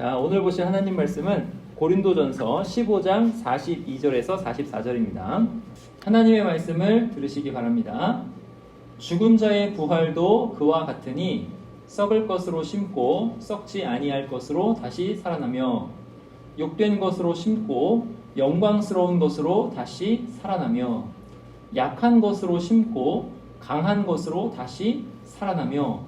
자, 오늘 보실 하나님 말씀은 고린도전서 15장 42절에서 44절입니다. 하나님의 말씀을 들으시기 바랍니다. 죽은 자의 부활도 그와 같으니 썩을 것으로 심고 썩지 아니할 것으로 다시 살아나며 욕된 것으로 심고 영광스러운 것으로 다시 살아나며 약한 것으로 심고 강한 것으로 다시 살아나며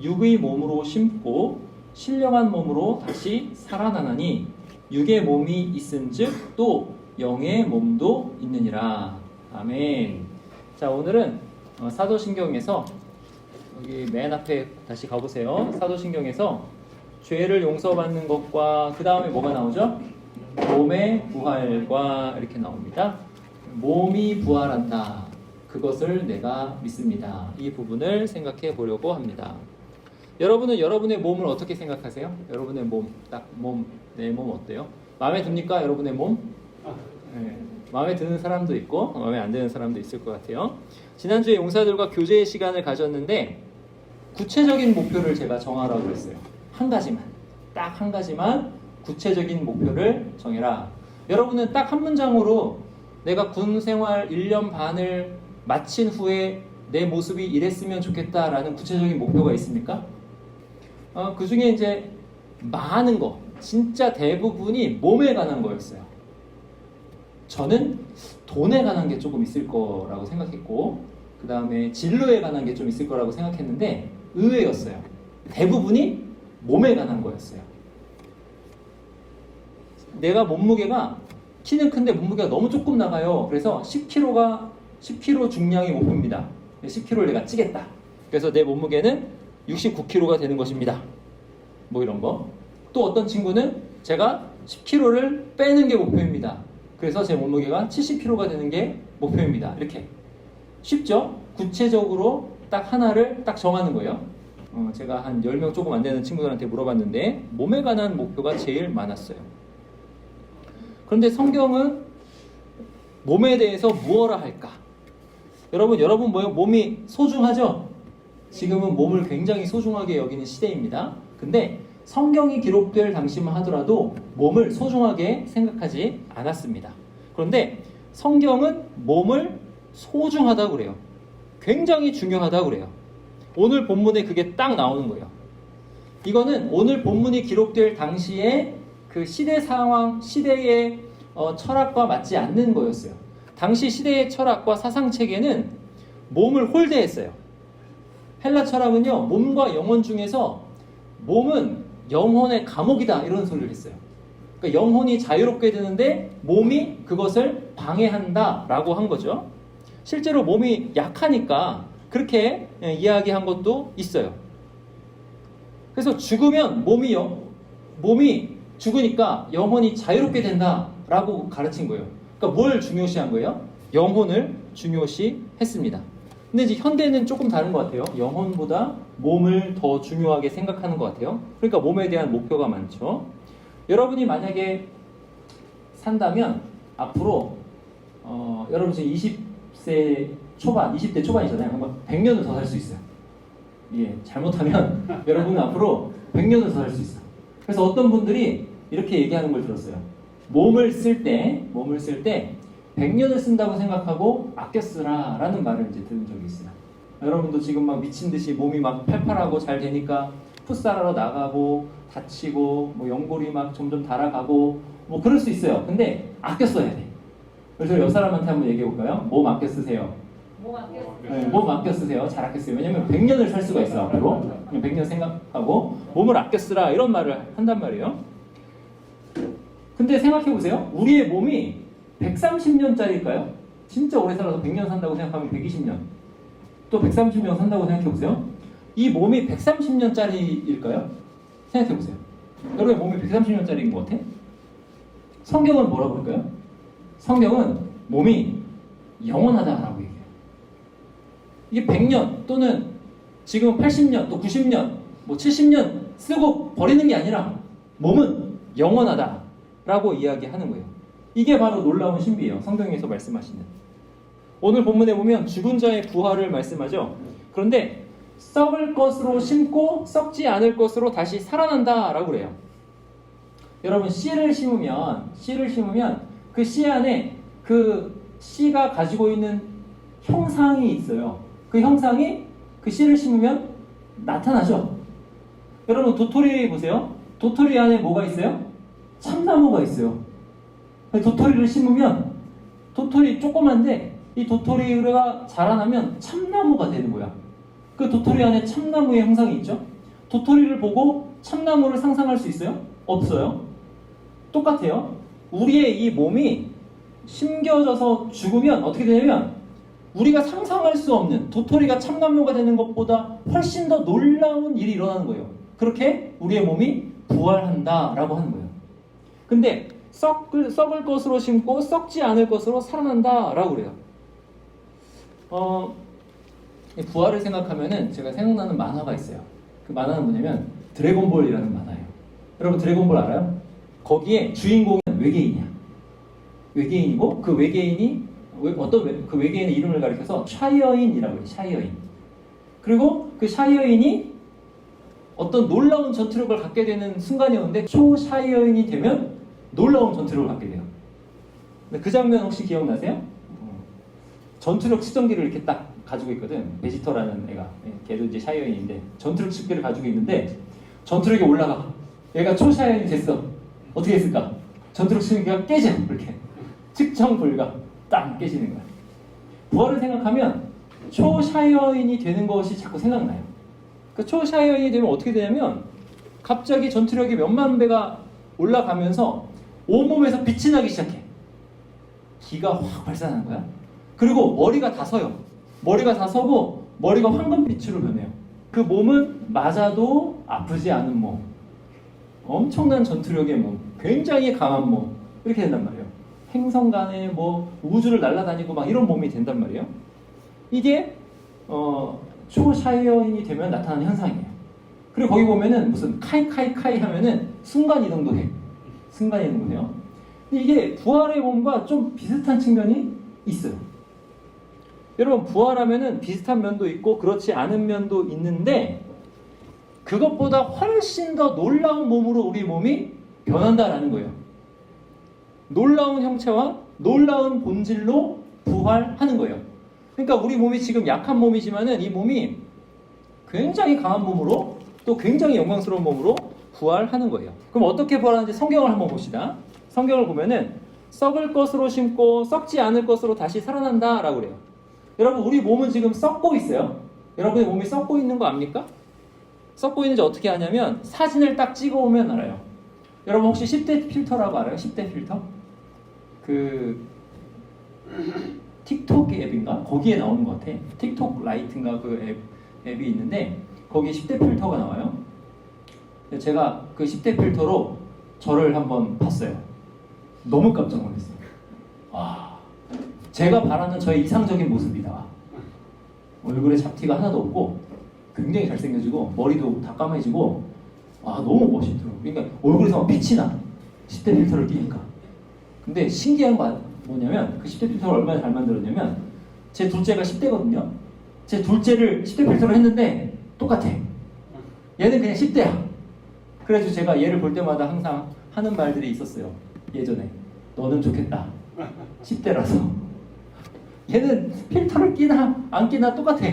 육의 몸으로 심고 신령한 몸으로 다시 살아나나니 육의 몸이 있은즉 또 영의 몸도 있느니라. 아멘. 자 오늘은 어, 사도신경에서 여기 맨 앞에 다시 가보세요. 사도신경에서 죄를 용서받는 것과 그 다음에 뭐가 나오죠? 몸의 부활과 이렇게 나옵니다. 몸이 부활한다. 그것을 내가 믿습니다. 이 부분을 생각해 보려고 합니다. 여러분은 여러분의 몸을 어떻게 생각하세요? 여러분의 몸, 딱 몸, 내 몸 어때요? 마음에 듭니까? 여러분의 몸? 네, 마음에 드는 사람도 있고 마음에 안 드는 사람도 있을 것 같아요. 지난주에 용사들과 교제의 시간을 가졌는데 구체적인 목표를 제가 정하라고 했어요. 한 가지만, 딱 한 가지만 구체적인 목표를 정해라. 여러분은 딱 한 문장으로 내가 군 생활 1년 반을 마친 후에 내 모습이 이랬으면 좋겠다라는 구체적인 목표가 있습니까? 어, 그 중에 이제 많은 거, 진짜 대부분이 몸에 관한 거였어요. 저는 돈에 관한 게 조금 있을 거라고 생각했고, 그 다음에 진로에 관한 게 좀 있을 거라고 생각했는데, 의외였어요. 대부분이 몸에 관한 거였어요. 내가 몸무게가 키는 큰데 몸무게가 너무 조금 나가요. 그래서 10kg가 10kg 중량이 목표입니다. 10kg를 내가 찌겠다. 그래서 내 몸무게는 69kg가 되는 것입니다. 뭐 이런 거. 또 어떤 친구는 제가 10kg를 빼는 게 목표입니다. 그래서 제 몸무게가 70kg가 되는 게 목표입니다. 이렇게. 쉽죠? 구체적으로 딱 하나를 딱 정하는 거예요. 어, 제가 한 10명 조금 안 되는 친구들한테 물어봤는데 몸에 관한 목표가 제일 많았어요. 그런데 성경은 몸에 대해서 무엇라 할까? 여러분, 여러분 뭐- 몸이 소중하죠? 지금은 몸을 굉장히 소중하게 여기는 시대입니다. 근데 성경이 기록될 당시만 하더라도 몸을 소중하게 생각하지 않았습니다. 그런데 성경은 몸을 소중하다고 그래요. 굉장히 중요하다고 그래요. 오늘 본문에 그게 딱 나오는 거예요. 이거는 오늘 본문이 기록될 당시에 그 시대 상황, 시대의 어, 철학과 맞지 않는 거였어요. 당시 시대의 철학과 사상 체계는 몸을 홀대했어요. 헬라 철학은요, 몸과 영혼 중에서 몸은 영혼의 감옥이다 이런 소리를 했어요. 그러니까 영혼이 자유롭게 되는데 몸이 그것을 방해한다라고 한 거죠. 실제로 몸이 약하니까 그렇게 예, 이야기한 것도 있어요. 그래서 죽으면 몸이 영, 몸이 죽으니까 영혼이 자유롭게 된다라고 가르친 거예요. 그러니까 뭘 중요시한 거예요? 영혼을 중요시했습니다. 근데 이제 현대는 조금 다른 것 같아요. 영혼보다 몸을 더 중요하게 생각하는 것 같아요. 그러니까 몸에 대한 목표가 많죠. 여러분이 만약에 산다면 앞으로 어, 여러분 지금 20세 초반, 20대 초반이잖아요. 그러면 100년을 더 살 수 있어요. 예, 잘못하면 여러분은 앞으로 100년을 더 살 수 있어요. 그래서 어떤 분들이 이렇게 얘기하는 걸 들었어요. 몸을 쓸 때, 몸을 쓸 때 100년을 쓴다고 생각하고 아껴 쓰라 라는 말을 이제 들은 적이 있어요. 여러분도 지금 막 미친 듯이 몸이 막 팔팔하고 잘 되니까 풋살하러 나가고 다치고 뭐 연골이 막 점점 달아가고 뭐 그럴 수 있어요. 근데 아껴 써야 돼. 그래서 옆 사람한테 한번 얘기해 볼까요? 몸 아껴 쓰세요. 뭐 아껴 네, 몸 아껴 쓰세요. 잘 아껴 쓰요. 왜냐면 100년을 살 수가 있어 앞으로. 그냥 100년 생각하고 몸을 아껴 쓰라 이런 말을 한단 말이에요. 근데 생각해 보세요. 우리의 몸이 130년짜리일까요? 진짜 오래 살아서 100년 산다고 생각하면 120년. 또 130년 산다고 생각해 보세요. 이 몸이 130년짜리일까요? 생각해 보세요. 여러분의 몸이 130년짜리인 것 같아? 성경은 뭐라고 그럴까요? 성경은 몸이 영원하다라고 얘기해요. 이게 100년 또는 지금 80년 또 90년 뭐 70년 쓰고 버리는 게 아니라 몸은 영원하다라고 이야기하는 거예요. 이게 바로 놀라운 신비예요. 성경에서 말씀하시는. 오늘 본문에 보면 죽은 자의 부활을 말씀하죠. 그런데 썩을 것으로 심고 썩지 않을 것으로 다시 살아난다라고 그래요. 여러분 씨를 심으면 씨를 심으면 그 씨 안에 그 씨가 가지고 있는 형상이 있어요. 그 형상이 그 씨를 심으면 나타나죠. 여러분 도토리 보세요. 도토리 안에 뭐가 있어요? 참나무가 있어요. 도토리를 심으면 도토리 조그만데 이 도토리가 자라나면 참나무가 되는 거야. 그 도토리 안에 참나무의 형상이 있죠. 도토리를 보고 참나무를 상상할 수 있어요? 없어요. 똑같아요. 우리의 이 몸이 심겨져서 죽으면 어떻게 되냐면 우리가 상상할 수 없는 도토리가 참나무가 되는 것보다 훨씬 더 놀라운 일이 일어나는 거예요. 그렇게 우리의 몸이 부활한다라고 하는 거예요. 근데 썩을, 썩을 것으로 심고 썩지 않을 것으로 살아난다라고 그래요. 어, 이 부활을 생각하면은 제가 생각나는 만화가 있어요. 그 만화는 뭐냐면 드래곤볼이라는 만화예요. 여러분 드래곤볼 알아요? 거기에 주인공은 외계인이야. 외계인이고 그 외계인이 외- 어떤 외, 그 외계인의 이름을 가리켜서 샤이어인이라고 해요. 샤이어인. 그리고 그 샤이어인이 어떤 놀라운 전투력을 갖게 되는 순간이 오는데 초샤이어인이 되면 놀라운 전투력을 갖게 돼요. 근데 그 장면 혹시 기억나세요? 어, 전투력 측정기를 이렇게 딱 가지고 있거든. 베지터라는 애가. 예, 걔도 이제 샤이어인인데 전투력 측정기를 가지고 있는데 전투력이 올라가. 얘가 초샤이어인이 됐어. 어떻게 했을까? 전투력 측정기가 깨져. 이렇게. 측정 불가. 딱 깨지는 거야. 부활을 생각하면 초샤이어인이 되는 것이 자꾸 생각나요. 그 초샤이어인이 되면 어떻게 되냐면 갑자기 전투력이 몇만 배가 올라가면서 온몸에서 빛이 나기 시작해. 기가 확 발산하는 거야. 그리고 머리가 다 서요. 머리가 다 서고 머리가 황금빛으로 변해요. 그 몸은 맞아도 아프지 않은 몸. 엄청난 전투력의 몸. 굉장히 강한 몸. 이렇게 된단 말이에요. 행성 간에 뭐 우주를 날아다니고 막 이런 몸이 된단 말이에요. 이게 어, 초샤이어인이 되면 나타나는 현상이에요. 그리고 거기 보면은 무슨 카이카이카이 하면은 순간 이동도 해. 순간 이동도 해요. 근데 이게 부활의 몸과 좀 비슷한 측면이 있어요. 여러분 부활하면은 비슷한 면도 있고 그렇지 않은 면도 있는데 그것보다 훨씬 더 놀라운 몸으로 우리 몸이 변한다라는 거예요. 놀라운 형체와 놀라운 본질로 부활하는 거예요. 그러니까 우리 몸이 지금 약한 몸이지만은 이 몸이 굉장히 강한 몸으로 또 굉장히 영광스러운 몸으로 부활하는 거예요. 그럼 어떻게 부활하는지 성경을 한번 봅시다. 성경을 보면은 썩을 것으로 심고 썩지 않을 것으로 다시 살아난다라고 그래요. 여러분 우리 몸은 지금 썩고 있어요. 여러분의 몸이 썩고 있는 거 압니까? 썩고 있는지 어떻게 하냐면 사진을 딱 찍어 오면 알아요. 여러분 혹시 10대 필터라고 알아요? 10대 필터? 그 틱톡 앱인가? 거기에 나오는 것 같아. 틱톡 라이트인가 그 앱, 앱이 있는데 거기에 10대 필터가 나와요. 제가 그 10대 필터로 저를 한번 봤어요. 너무 깜짝 놀랐어요. 와, 제가 바라는 저의 이상적인 모습이다. 얼굴에 잡티가 하나도 없고 굉장히 잘생겨지고 머리도 다 까매지고 아 너무 멋있더라고. 그러니까 얼굴에서 막 빛이 나. 10대 필터를 끼니까. 근데 신기한 건 뭐냐면 그 10대 필터를 얼마나 잘 만들었냐면 제 둘째가 10대거든요. 제 둘째를 10대 필터로 했는데 똑같아. 얘는 그냥 10대야. 그래서 제가 얘를 볼 때마다 항상 하는 말들이 있었어요. 예전에 너는 좋겠다. 10대라서. 얘는 필터를 끼나 안 끼나 똑같아.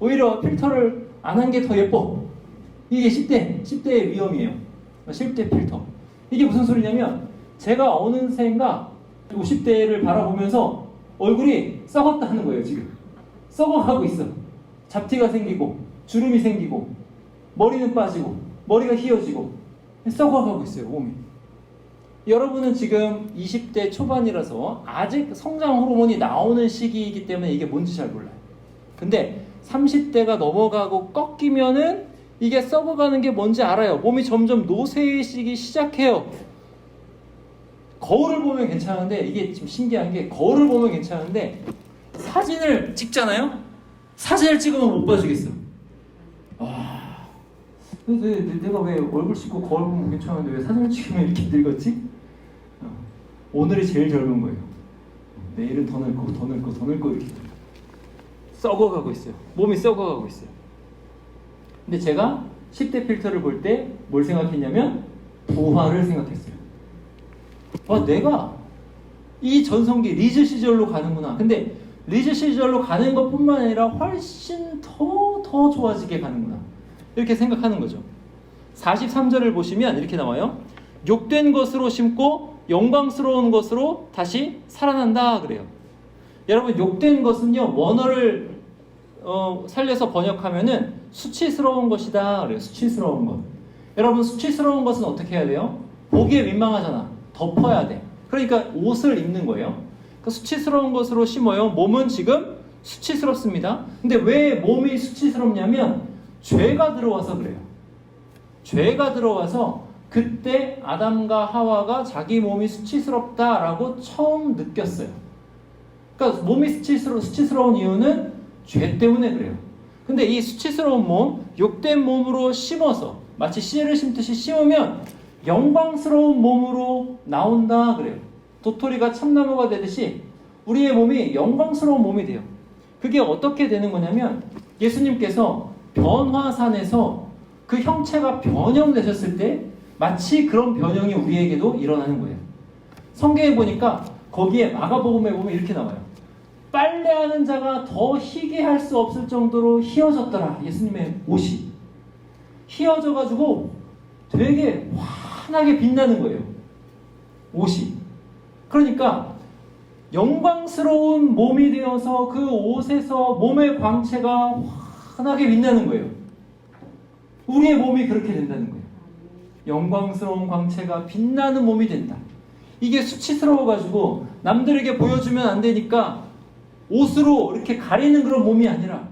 오히려 필터를 안 한 게 더 예뻐. 이게 10대, 10대의 위험이에요. 10대 필터. 이게 무슨 소리냐면 제가 어느새인가 50대를 바라보면서 얼굴이 썩었다 하는 거예요, 지금. 썩어가고 있어. 잡티가 생기고, 주름이 생기고, 머리는 빠지고, 머리가 휘어지고, 썩어가고 있어요, 몸이. 여러분은 지금 20대 초반이라서 아직 성장 호르몬이 나오는 시기이기 때문에 이게 뭔지 잘 몰라요. 근데 30대가 넘어가고 꺾이면은 이게 썩어가는 게 뭔지 알아요. 몸이 점점 노쇠해지기 시작해요. 거울을 보면 괜찮은데 이게 지금 신기한 게 거울을 보면 괜찮은데 사진을 찍잖아요. 사진을 찍으면 못 봐주겠어. 와, 근데 내- 내가 왜 얼굴 씻고 거울 보면 괜찮은데 왜 사진을 찍으면 이렇게 늙었지? 어, 오늘이 제일 젊은 거예요. 내일은 더 늙고 더 늙고 더 늙고 이렇게 썩어가고 있어요. 몸이 썩어가고 있어요. 근데 제가 10대 필터를 볼 때 뭘 생각했냐면 부활을 생각했어요. 와, 내가 이 전성기 리즈 시절로 가는구나. 근데 리즈 시절로 가는 것뿐만 아니라 훨씬 더, 더 좋아지게 가는구나. 이렇게 생각하는 거죠. 43절을 보시면 이렇게 나와요. 욕된 것으로 심고 영광스러운 것으로 다시 살아난다 그래요. 여러분 욕된 것은요 원어를 어, 살려서 번역하면은 수치스러운 것이다 그래요. 수치스러운 것. 여러분 수치스러운 것은 어떻게 해야 돼요? 보기에 민망하잖아. 덮어야 돼. 그러니까 옷을 입는 거예요. 그 수치스러운 것으로 심어요. 몸은 지금 수치스럽습니다. 근데 왜 몸이 수치스럽냐면 죄가 들어와서 그래요. 죄가 들어와서 그때 아담과 하와가 자기 몸이 수치스럽다라고 처음 느꼈어요. 그러니까 몸이 수치스러, 수치스러운 이유는 죄 때문에 그래요. 근데 이 수치스러운 몸, 욕된 몸으로 심어서 마치 씨를 심듯이 심으면 영광스러운 몸으로 나온다 그래요. 도토리가 참나무가 되듯이 우리의 몸이 영광스러운 몸이 돼요. 그게 어떻게 되는 거냐면 예수님께서 변화산에서 그 형체가 변형되셨을 때 마치 그런 변형이 우리에게도 일어나는 거예요. 성경에 보니까 거기에 마가복음에 보면 이렇게 나와요. 빨래하는 자가 더 희게 할 수 없을 정도로 희어졌더라. 예수님의 옷이 희어져 가지고 되게 환하게 빛나는 거예요. 옷이. 그러니까 영광스러운 몸이 되어서 그 옷에서 몸의 광채가 환하게 빛나는 거예요. 우리의 몸이 그렇게 된다는 거예요. 영광스러운 광채가 빛나는 몸이 된다. 이게 수치스러워가지고 남들에게 보여주면 안 되니까 옷으로 이렇게 가리는 그런 몸이 아니라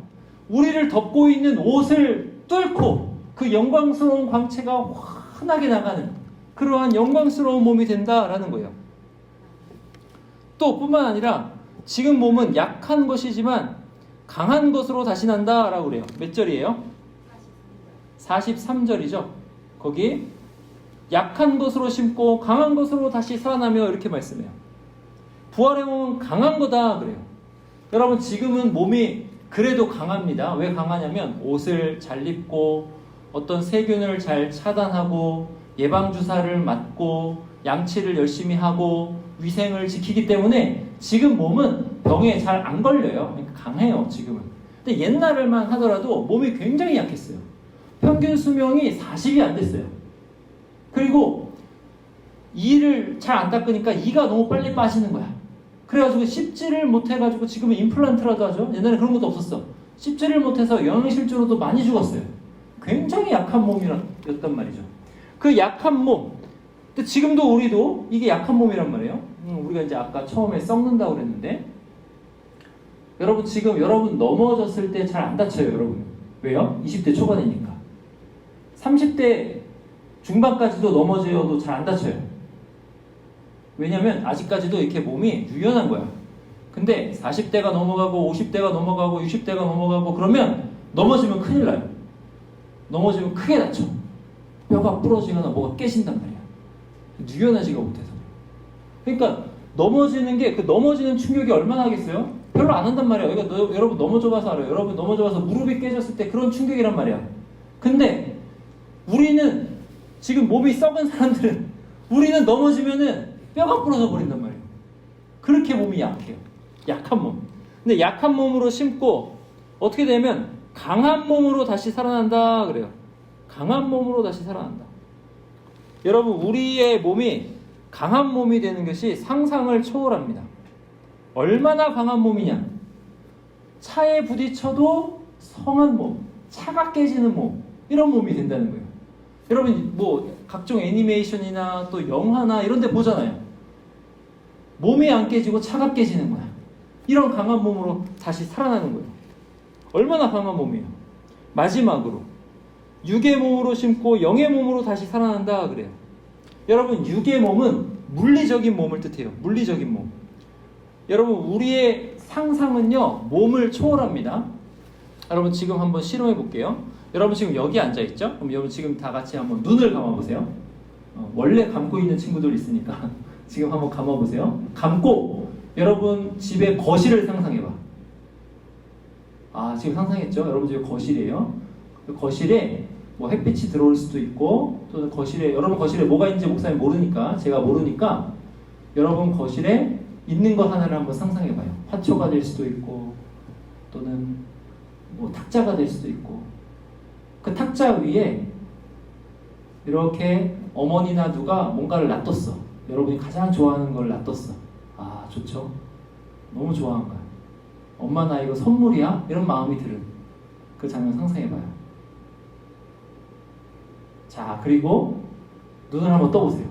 우리를 덮고 있는 옷을 뚫고 그 영광스러운 광채가 환하게 나가는 그러한 영광스러운 몸이 된다라는 거예요. 또 뿐만 아니라 지금 몸은 약한 것이지만 강한 것으로 다시 난다라고 그래요. 몇 절이에요? 43절이죠. 거기 약한 것으로 심고 강한 것으로 다시 살아나며 이렇게 말씀해요. 부활의 몸은 강한 거다 그래요. 여러분 지금은 몸이 그래도 강합니다. 왜 강하냐면 옷을 잘 입고 어떤 세균을 잘 차단하고 예방 주사를 맞고 양치를 열심히 하고 위생을 지키기 때문에 지금 몸은 병에 잘 안 걸려요. 그러니까 강해요 지금은. 근데 옛날을만 하더라도 몸이 굉장히 약했어요. 평균 수명이 40이 안 됐어요. 그리고 이를 잘 안 닦으니까 이가 너무 빨리 빠지는 거야. 그래가지고 씹지를 못해가지고 지금은 임플란트라도 하죠. 옛날에 그런 것도 없었어. 씹지를 못해서 영양실조로도 많이 죽었어요. 굉장히 약한 몸이었단 말이죠. 그 약한 몸. 근데 지금도 우리도 이게 약한 몸이란 말이에요. 음, 우리가 이제 아까 처음에 썩는다고 그랬는데 여러분 지금 여러분 넘어졌을 때 잘 안 다쳐요, 여러분. 왜요? 20대 초반이니까. 30대 중반까지도 넘어져도 잘 안 다쳐요. 왜냐면 아직까지도 이렇게 몸이 유연한 거야. 근데 40대가 넘어가고 50대가 넘어가고 60대가 넘어가고 그러면 넘어지면 큰일 나요. 넘어지면 크게 다쳐. 뼈가 부러지거나 뭐가 깨진단 말이야. 유연하지가 못해서. 그러니까 넘어지는 게 그 넘어지는 충격이 얼마나 하겠어요? 별로 안 한단 말이야. 이거 너, 여러분 넘어져 봐서 알아요. 여러분 넘어져 봐서 무릎이 깨졌을 때 그런 충격이란 말이야. 근데 우리는 지금 몸이 썩은 사람들은 우리는 넘어지면은 뼈가 부러져 버린단 말이에요. 그렇게 몸이 약해요. 약한 몸. 근데 약한 몸으로 심고 어떻게 되면 강한 몸으로 다시 살아난다 그래요. 강한 몸으로 다시 살아난다. 여러분 우리의 몸이 강한 몸이 되는 것이 상상을 초월합니다. 얼마나 강한 몸이냐? 차에 부딪혀도 성한 몸, 차가 깨지는 몸 이런 몸이 된다는 거예요. 여러분 뭐 각종 애니메이션이나 또 영화나 이런 데 보잖아요. 몸이 안 깨지고 차가 깨지는 거야. 이런 강한 몸으로 다시 살아나는 거예요. 얼마나 강한 몸이에요. 마지막으로 육의 몸으로 심고 영의 몸으로 다시 살아난다 그래요. 여러분 육의 몸은 물리적인 몸을 뜻해요. 물리적인 몸. 여러분 우리의 상상은요 몸을 초월합니다. 여러분 지금 한번 실험해 볼게요. 여러분 지금 여기 앉아 있죠? 그럼 여러분 지금 다 같이 한번 눈을 감아 보세요. 어, 원래 감고 있는 친구들 있으니까 지금 한번 감아 보세요. 감고 여러분 집의 거실을 상상해 봐. 아 지금 상상했죠? 여러분 집에 거실이에요. 그 거실에 뭐 햇빛이 들어올 수도 있고 또는 거실에 여러분 거실에 뭐가 있는지 목사님 모르니까 제가 모르니까 여러분 거실에 있는 것 하나를 한번 상상해봐요. 화초가 될 수도 있고 또는 뭐 탁자가 될 수도 있고 그 탁자 위에 이렇게 어머니나 누가 뭔가를 놔뒀어. 여러분이 가장 좋아하는 걸 놔뒀어. 아 좋죠. 너무 좋아하는 거야. 엄마 나 이거 선물이야? 이런 마음이 드는 그 장면 상상해봐요. 자 그리고 눈을 한번 떠보세요.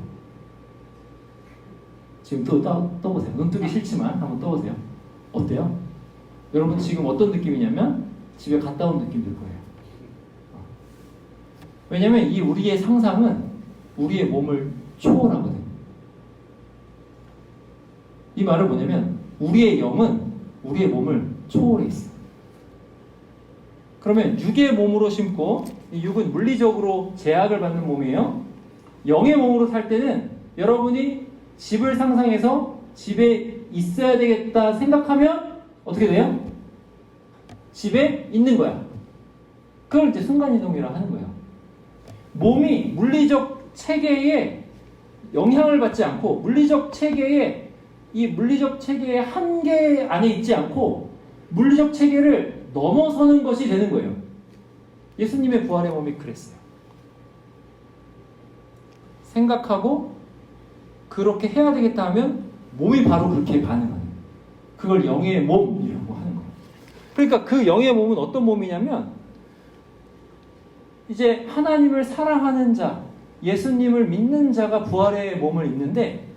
지금 또 떠, 떠보세요. 눈 뜨기 싫지만 한번 떠보세요. 어때요? 여러분 지금 어떤 느낌이냐면 집에 갔다 온 느낌 들 거예요. 어. 왜냐면 이 우리의 상상은 우리의 몸을 초월하거든요. 이 말은 뭐냐면 우리의 영은 우리의 몸을 초월해 있어. 그러면 육의 몸으로 심고 이 육은 물리적으로 제약을 받는 몸이에요. 영의 몸으로 살 때는 여러분이 집을 상상해서 집에 있어야 되겠다 생각하면 어떻게 돼요? 집에 있는 거야. 그걸 이제 순간이동이라 하는 거예요. 몸이 물리적 체계에 영향을 받지 않고 물리적 체계에 이 물리적 체계의 한계 안에 있지 않고 물리적 체계를 넘어서는 것이 되는 거예요. 예수님의 부활의 몸이 그랬어요. 생각하고 그렇게 해야 되겠다 하면 몸이 바로 그렇게 반응하는 거예요. 그걸 영의 몸이라고 하는 거예요. 그러니까 그 영의 몸은 어떤 몸이냐면 이제 하나님을 사랑하는 자, 예수님을 믿는 자가 부활의 몸을 입는데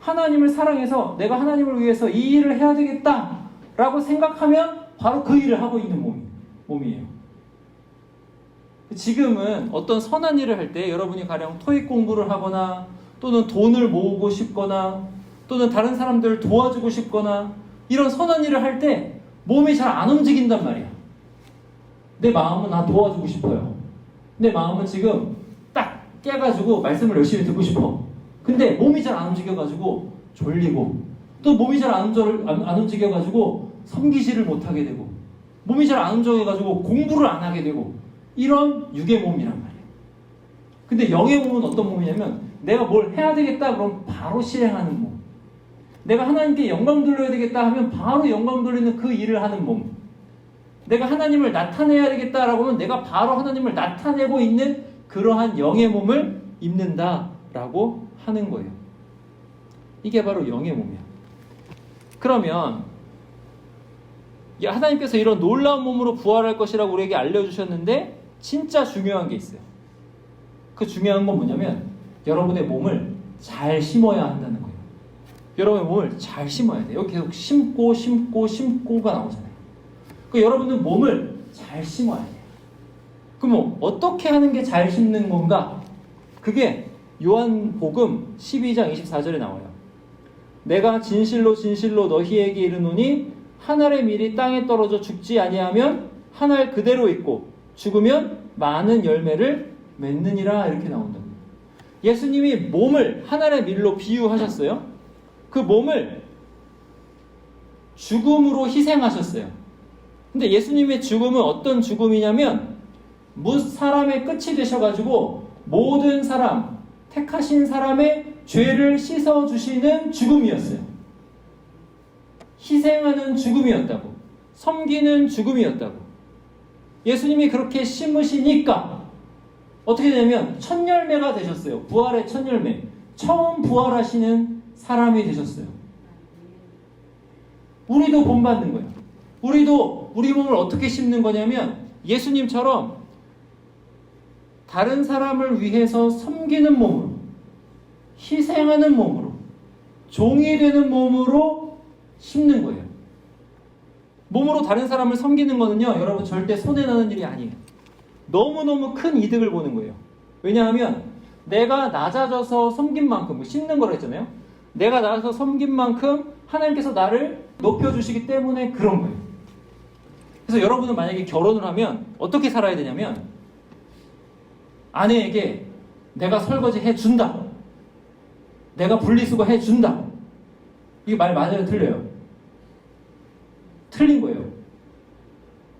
하나님을 사랑해서 내가 하나님을 위해서 이 일을 해야 되겠다라고 생각하면 바로 그 일을 하고 있는 몸이, 몸이에요. 지금은 어떤 선한 일을 할 때 여러분이 가령 토익 공부를 하거나 또는 돈을 모으고 싶거나 또는 다른 사람들을 도와주고 싶거나 이런 선한 일을 할 때 몸이 잘 안 움직인단 말이야. 내 마음은 나 도와주고 싶어요. 내 마음은 지금 딱 깨가지고 말씀을 열심히 듣고 싶어. 근데 몸이 잘 안 움직여가지고 졸리고 또 몸이 잘안안 움직여가지고 섬기지를 못하게 되고 몸이 잘 안 움직여가지고 공부를 안 하게 되고 이런 육의 몸이란 말이에요. 근데 영의 몸은 어떤 몸이냐면 내가 뭘 해야 되겠다 그럼 바로 실행하는 몸. 내가 하나님께 영광 돌려야 되겠다 하면 바로 영광 돌리는 그 일을 하는 몸. 내가 하나님을 나타내야 되겠다라고 하면 내가 바로 하나님을 나타내고 있는 그러한 영의 몸을 입는다라고 하는 거예요. 이게 바로 영의 몸이야. 그러면 하나님께서 이런 놀라운 몸으로 부활할 것이라고 우리에게 알려주셨는데 진짜 중요한 게 있어요. 그 중요한 건 뭐냐면 여러분의 몸을 잘 심어야 한다는 거예요. 여러분의 몸을 잘 심어야 돼요. 계속 심고 심고 심고가 나오잖아요. 그 여러분은 몸을 잘 심어야 돼요. 그럼 어떻게 하는 게 잘 심는 건가? 그게 요한복음 12장 24절에 나와요. 내가 진실로 진실로 너희에게 이르노니 하늘의 밀이 땅에 떨어져 죽지 아니하면 하늘 그대로 있고 죽으면 많은 열매를 맺느니라 이렇게 나온다. 예수님이 몸을 하늘의 밀로 비유하셨어요. 그 몸을 죽음으로 희생하셨어요. 근데 예수님의 죽음은 어떤 죽음이냐면 무 사람의 끝이 되셔가지고 모든 사람 택하신 사람의 죄를 씻어 주시는 죽음이었어요. 희생하는 죽음이었다고. 섬기는 죽음이었다고. 예수님이 그렇게 심으시니까 어떻게 되냐면 첫 열매가 되셨어요. 부활의 첫 열매. 처음 부활하시는 사람이 되셨어요. 우리도 본받는 거예요. 우리도 우리 몸을 어떻게 심는 거냐면 예수님처럼 다른 사람을 위해서 섬기는 몸으로 희생하는 몸으로 종이 되는 몸으로 심는 거예요. 몸으로 다른 사람을 섬기는 거는요, 여러분 절대 손해나는 일이 아니에요. 너무너무 큰 이득을 보는 거예요. 왜냐하면 내가 낮아져서 섬긴 만큼, 뭐 심는 거라 했잖아요. 내가 낮아서 섬긴 만큼 하나님께서 나를 높여주시기 때문에 그런 거예요. 그래서 여러분은 만약에 결혼을 하면 어떻게 살아야 되냐면 아내에게 내가 설거지 해준다. 내가 분리수거 해준다. 이게 말 맞아요? 틀려요? 틀린 거예요.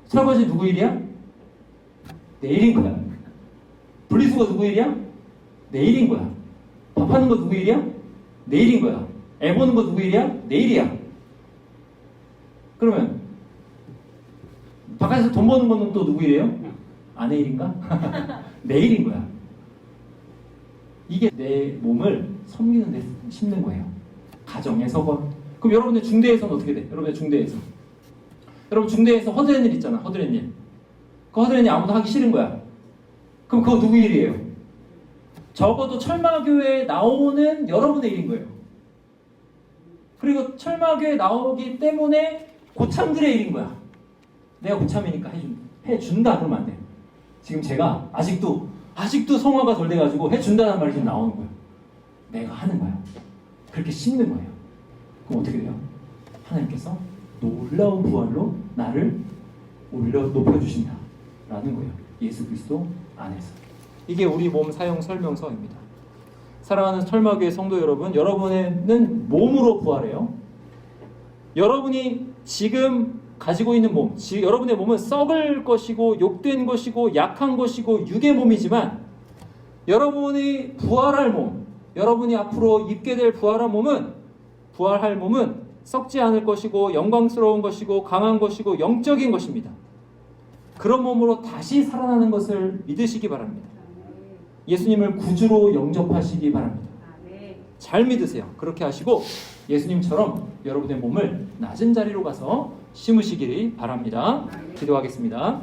설거지 누구 일이야? 내 일인 거야. 분리수거 누구 일이야? 내 일인 거야. 밥하는 거 누구 일이야? 내 일인 거야. 애 보는 거 누구 일이야? 내 일이야. 그러면 바깥에서 돈 버는 거는 또 누구 일이에요? 아내 일인가? 내 일인 거야. 이게 내 몸을 섬기는 데 심는 거예요. 가정에서건. 그럼 여러분들 중대에서는 어떻게 돼? 여러분들 중대에서. 여러분 중대에서 허드렛 일 있잖아. 허드렛 일. 그 허드렛 일 아무도 하기 싫은 거야. 그럼 그거 누구 일이에요? 적어도 철마교회에 나오는 여러분의 일인 거예요. 그리고 철마교회에 나오기 때문에 고참들의 일인 거야. 내가 고참이니까 해준, 해준다 그러면 안 돼. 지금 제가 아직도 아직도 성화가 덜 돼가지고 해준다는 말이 지금 나오는 거예요. 내가 하는 거야. 그렇게 심는 거예요. 그럼 어떻게 돼요? 하나님께서 놀라운 부활로 나를 올려 높여주신다. 라는 거예요. 예수 그리스도 안에서. 이게 우리 몸 사용 설명서입니다. 사랑하는 철마교회 성도 여러분, 여러분은 몸으로 부활해요. 여러분이 지금 가지고 있는 몸, 지, 여러분의 몸은 썩을 것이고 욕된 것이고 약한 것이고 육의 몸이지만 여러분이 부활할 몸, 여러분이 앞으로 입게 될 부활한 몸은 부활할 몸은 썩지 않을 것이고 영광스러운 것이고 강한 것이고 영적인 것입니다. 그런 몸으로 다시 살아나는 것을 믿으시기 바랍니다. 예수님을 구주로 영접하시기 바랍니다. 잘 믿으세요. 그렇게 하시고 예수님처럼 여러분의 몸을 낮은 자리로 가서 심으시기를 바랍니다. 기도하겠습니다.